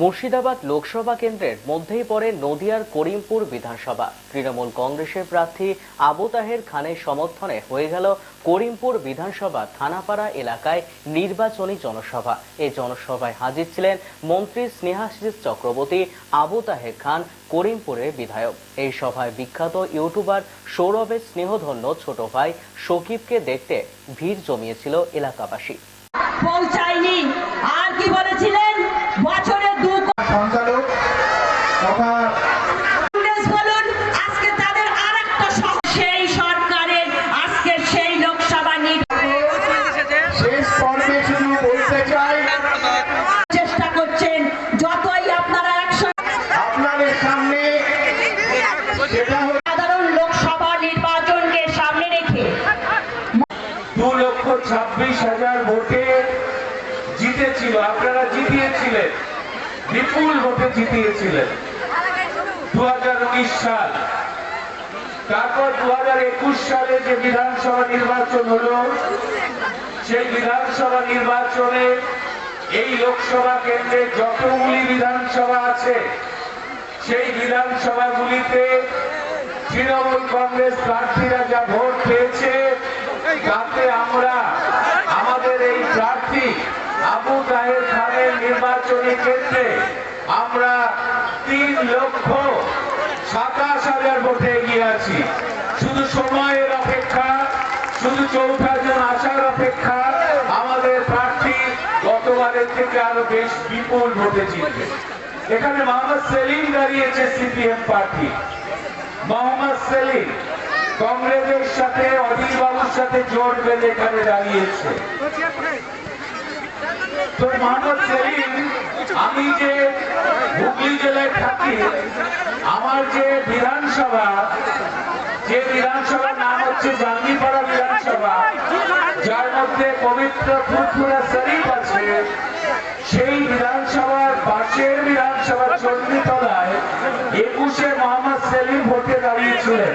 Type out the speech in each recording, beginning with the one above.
মুর্শিদাবাদ লোকসভা কেন্দ্রের মধ্যেই পড়ে নদিয়ার করিমপুর বিধানসভা। তৃণমূল কংগ্রেসের প্রার্থী আবু তাহের খানের সমর্থনে হয়ে গেল করিমপুর বিধানসভা থানাপাড়া এলাকায় নির্বাচনী জনসভা। এই জনসভায় হাজির ছিলেন মন্ত্রী স্নেহাশিস চক্রবর্তী, আবু তাহের খান, করিমপুরের বিধায়ক। এই সভায় বিখ্যাত ইউটিউবার সৌরভের স্নেহধন্য ছোট ভাই সকিবকে দেখতে ভিড় জমিয়েছিল এলাকাবাসী। আর কি বলেছিলেন সাধারণ লোকসভা নির্বাচনকে সামনে রেখে দু লক্ষ ছাব্বিশ হাজার ভোটে জিতেছিল আপনারা জিতিয়েছিলেন বিপুল ভোটে জিতিয়েছিলেন। দু হাজার উনিশ সাল। তারপর দু হাজার একুশ সালে যে বিধানসভা নির্বাচন হলো সেই বিধানসভা নির্বাচনে এই লোকসভা কেন্দ্রে যতগুলি বিধানসভা আছে সেই বিধানসভাগুলিতে তৃণমূল কংগ্রেস প্রার্থীরা যা ভোট পেয়েছে, তাতে আমরা আমাদের এই প্রার্থী আবু তাহের খানের নির্বাচনী কেন্দ্রে আমরা তিন লক্ষ সাতাশ হাজার ভোটে এগিয়ে আছি। শুধু সময়ের অপেক্ষা, শুধু চৌঠা জন আসার অপেক্ষা আমাদের প্রার্থী গতবারের থেকে আরও বেশ বিপুল ভোটে জিতবে। এখানে মোহাম্মদ সেলিম দাঁড়িয়েছে সিপিএম প্রার্থী। মোহাম্মদ সেলিম কংগ্রেসের সাথে অধীর বাবুর সাথে জোট বেঁধে এখানে দাঁড়িয়েছে। তো মোহাম্মদ সেলিম, আমি যে হুগলি জেলায় থাকি, আমার যে বিধানসভা, যে বিধানসভার নাম হচ্ছে জাঙ্গিপাড়া বিধানসভা, যার মধ্যে পবিত্র ফুরফুরা শরীফ আছে, সেই বিধানসভার পাশের বিধানসভা মোহাম্মদ সেলিম ভোটে দাঁড়িয়েছিলেন।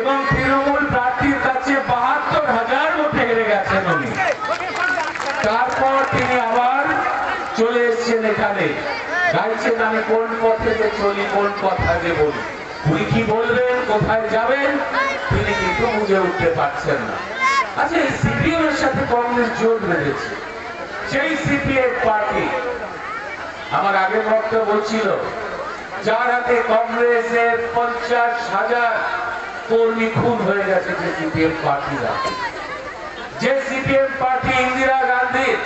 এবং তৃণমূল প্রার্থীর কাছে বাহাত্তর হাজার ভোটে হেরে গেছেন উনি। তারপর তিনি আবার চলে এসছেন এখানে। গাইছেন আমি কোন পথে যে চলি, কোন কথা যে বলি। উনি কি বলবেন, কোথায় যাবেন, তিনি কিন্তু বুঝে উঠতে পারছেন না। আচ্ছা এই সিপিএম এর সাথে কংগ্রেস জোট বেঁধেছে। সেই সিপিএম পার্টি, আমার আগের বক্তব্য ছিল যার হাতে কংগ্রেসের পঞ্চাশ হাজার কর্মী খুন হয়ে গেছে যে সিপিএম পার্টিরা যে সিপিএম পার্টি ইন্দিরা গান্ধীর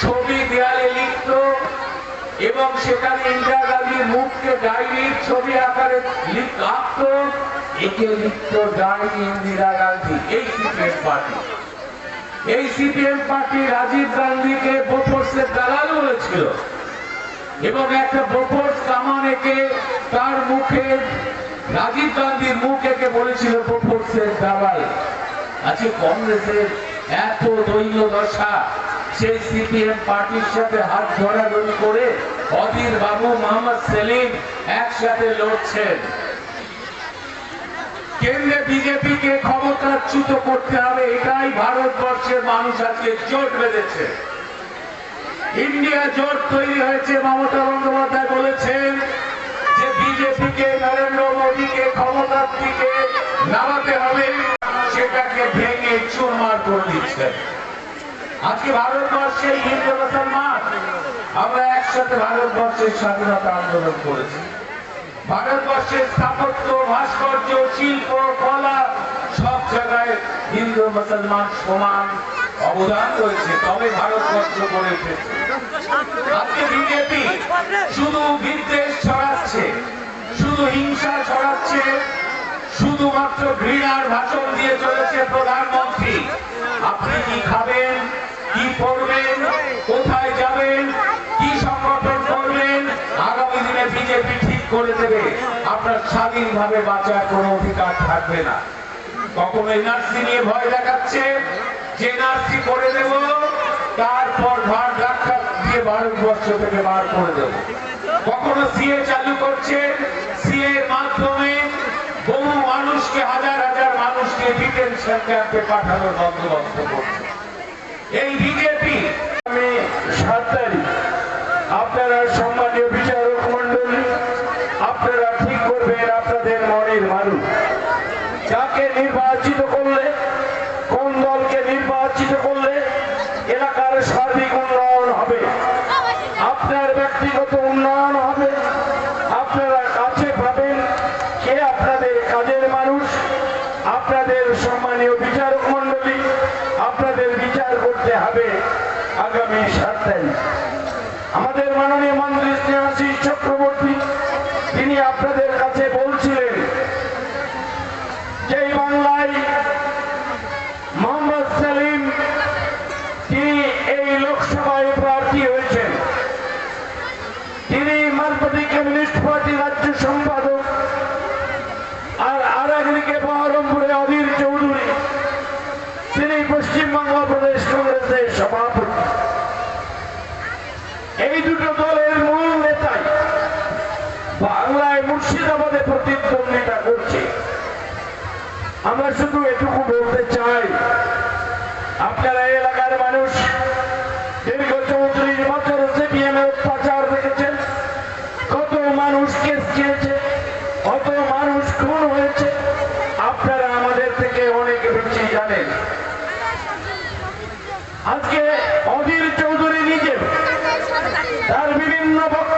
ছবি দেয়ালে লিখত এবং সেখানে ইন্দিরা গান্ধীর মুখকে ডায়েরির ছবি আকারে আঁকত একে লিখত ডায়েরি ইন্দিরা গান্ধী, এই সিপিএম পার্টি এই সিপিএম পার্টি রাজীব গান্ধীকে বোফোর্সের দালাল বলেছিল। এবং একটা বোফোর্স কামান একে তার মুখে, রাজীব গান্ধীর মুখ একে বলেছিল বোফোর্সের দালাল। আজকে কংগ্রেসের এত দৈন্য দশা, সেই সিপিএম পার্টির সাথে হাত ধরাধরি করে অধীর বাবু মোহাম্মদ সেলিম একসাথে লড়ছেন। কেন্দ্রে বিজেপিকে ক্ষমতাচ্যুত করতে হবে, এটাই ভারতবর্ষের মানুষ আজকে জোট বেঁধেছে। ইন্ডিয়া জোট তৈরি হয়েছে, মমতা বন্দ্যোপাধ্যায় বলেছেন যে বিজেপিকে, নরেন্দ্র মোদীকে ক্ষমতার দিকে নামাতে হবে, সেটাকে ভেঙে চুরমার করে দিচ্ছেন আজকে ভারতবর্ষে হিন্দু মুসলমান আমরা একসাথে ভারতবর্ষের স্বাধীনতা আন্দোলন করেছি। ভারতবর্ষের স্থাপত্য, ভাস্কর্য, শিল্প, কলা, সব জায়গায় হিন্দু মুসলমান সমান অবদান রয়েছে, তবে ভারতবর্ষ গড়ে উঠেছে। আজকে বিজেপি শুধু বিদ্বেষ ছড়াচ্ছে, শুধু হিংসা ছড়াচ্ছে, শুধুমাত্র ঘৃণার ভাষণ দিয়ে চলেছে প্রধানমন্ত্রী। আপনি কি খাবেন? কি পড়বেন কোথায় যাবেন? কি সংগঠন করবেন? আগামী দিনে বিজেপি ঠিক করে দেবে। আপনার স্বাধীনভাবে বাঁচার কোনো অধিকার থাকবে না। কখনো এনআরসি নিয়ে ভয় দেখাচ্ছে? যে এনআরসি করে দেব, তারপর ভার রাখা দিয়ে ভারতবর্ষ থেকে বার করে দেব। কখনো সিএ চালু করছে, সিএ এর মাধ্যমে বহু মানুষকে, হাজার হাজার মানুষকে ডিটেনশন ক্যাম্পে পাঠানোর বন্দোবস্ত করছে। এই বিজেপি, আমি সাত তারিখ আপনারা সম্মানীয় বিচারক মন্ডলী আপনারা ঠিক করবেন, আপনাদের মনের মানুষ। যাকে নির্বাচিত করলে, কোন দলকে নির্বাচিত করলে, এলাকার সার্বিক উন্নয়ন হবে আপনার ব্যক্তিগত উন্নয়ন হবে আপনারা কাছে পাবেন কে আপনাদের কাজের মানুষ আপনাদের সম্মানীয় বিচারক মন্ডলী আপনাদের বিচার করতে হবে আগামী সাত আমাদের মাননীয় মন্ত্রী স্নেহাশিস চক্রবর্তী, তিনি আপনাদের কাছে বলছিলেন যেই বাংলায় মোহাম্মদ সেলিম, তিনি এই লোকসভায় প্রার্থী হয়েছেন। তিনি মার্কতি কমিউনিস্ট পার্টি রাজ্য সম্পাদক আর আর একদিকে বহরমপুরে অধীর চৌধুরী তিনি পশ্চিমবঙ্গ প্রদেশ কংগ্রেসের সভাপতি এই দুটো দলের মূল নেতাই বাংলায় মুর্শিদাবাদে প্রতিদ্বন্দ্বিতা করছে আমরা শুধু এটুকু বলতে চাই, আপনারা এই এলাকার মানুষ দীর্ঘ চৌত্রিশ বছর সিপিএম এর অত্যাচার দেখেছেন। কত মানুষ কেস খেয়েছে, কত মানুষ খুন হয়েছে। আপনারা আমাদের থেকে অনেক বেশি জানেন। আজকে অধীর চৌধুরী নিজে তার বিভিন্ন বক্তব্য